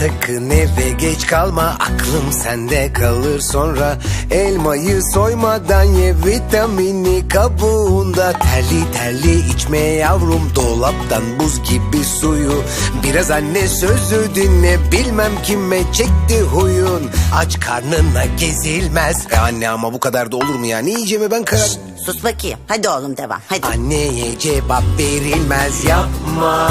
sakın eve geç kalma Aklım sende kalır sonra Elmayı soymadan ye vitamini kabuğunda Terli terli içme yavrum dolaptan buz gibi suyu Biraz anne sözü dinle bilmem kime çekti huyun Aç karnına gezilmez e Anne ama bu kadar da olur mu ya ne yiyeceğime ben karar Sus bakayım. Hadi oğlum devam. Hadi. Anneye cevap verilmez yapma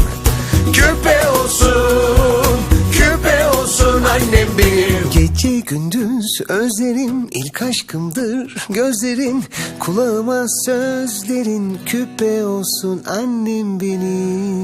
Gece gündüz özlerim ilk aşkımdır. Gözlerin kulağıma sözlerin küpe olsun annem benim.